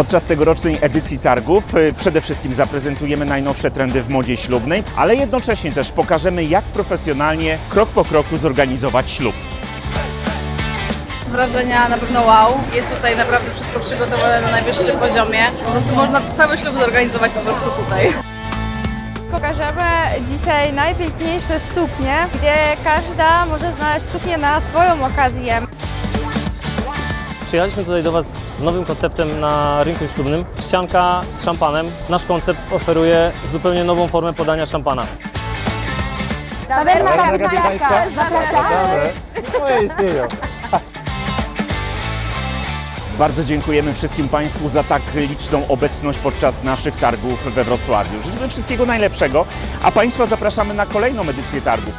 Podczas tegorocznej edycji targów y, przede wszystkim zaprezentujemy najnowsze trendy w modzie ślubnej, ale jednocześnie też pokażemy, jak profesjonalnie, krok po kroku zorganizować ślub. Wrażenia na pewno wow. Jest tutaj naprawdę wszystko przygotowane na najwyższym poziomie. Po prostu można cały ślub zorganizować po prostu tutaj. Pokażemy dzisiaj najpiękniejsze suknie, gdzie każda może znaleźć suknię na swoją okazję. Przyjechaliśmy tutaj do Was z nowym konceptem na rynku ślubnym. Ścianka z szampanem. Nasz koncept oferuje zupełnie nową formę podania szampana. Tawerna kapitańska, zapraszamy! Bardzo dziękujemy wszystkim Państwu za tak liczną obecność podczas naszych targów we Wrocławiu. Życzymy wszystkiego najlepszego, a Państwa zapraszamy na kolejną edycję targów.